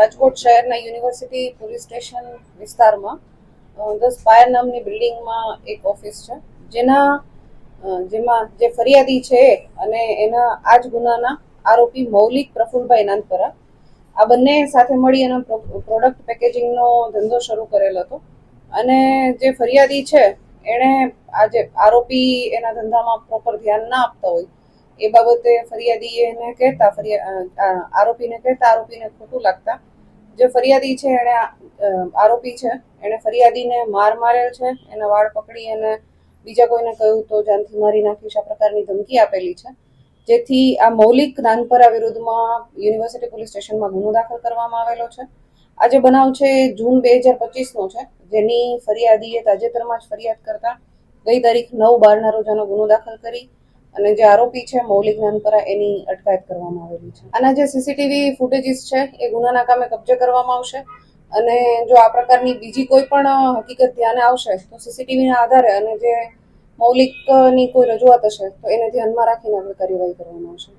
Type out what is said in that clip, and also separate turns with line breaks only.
રાજકોટ શહેરના university police station વિસ્તારમાં the spire નામની બિલ્ડિંગમાં એક ઓફિસ છે. જેના જેમાં જે ફરિયાદી છે અને એના આ જ ગુનાના આરોપી મૌલિક પ્રફુલભાઈ નાનપરા, આ બંને સાથે મળી એનો પ્રોડક્ટ પેકેજિંગનો ધંધો શરૂ કરેલ હતો. અને જે ફરિયાદી છે, એણે આજે આરોપી એના ધંધામાં પ્રોપર ધ્યાન ના આપતા હોય, એ બાબતે ફરિયાદીએ એને કહેતા, ફરિયા આ આરોપીને કહેતા, આરોપીને ખોટું લાગતા જે ફરિયાદી છે, એણે આરોપી છે, એણે ફરિયાદીને માર મારેલ છે, એના વાળ પકડી અને બીજા કોઈને કહ્યું તો જાનથી મારી નાખીશ, આ પ્રકારની ધમકી આપેલી છે. જેથી આ મૌલિક નાનપરા વિરુદ્ધમાં યુનિવર્સિટી પોલીસ સ્ટેશનમાં ગુનો દાખલ કરવામાં આવેલો છે. આ જે બનાવ છે જૂન બે હજાર પચીસનો છે. જેની ફરિયાદીએ તાજેતરમાં જ ફરિયાદ કરતા ગઈ તારીખ નવ બારના રોજ ગુનો દાખલ કરી અને જે આરોપી છે, મૌલિક નાનપરા, એની અટકાયત કરવામાં આવેલી છે. આના જે સીસીટીવી ફૂટેજીસ છે, એ ગુનાના કામે કબજે કરવામાં આવશે. અને જો આ પ્રકારની બીજી કોઈ પણ હકીકત ધ્યાને આવશે, તો સીસીટીવીના આધારે અને જે મૌલિકની કોઈ રજૂઆત હશે, તો એને ધ્યાનમાં રાખીને આપણે કાર્યવાહી કરવામાં આવશે.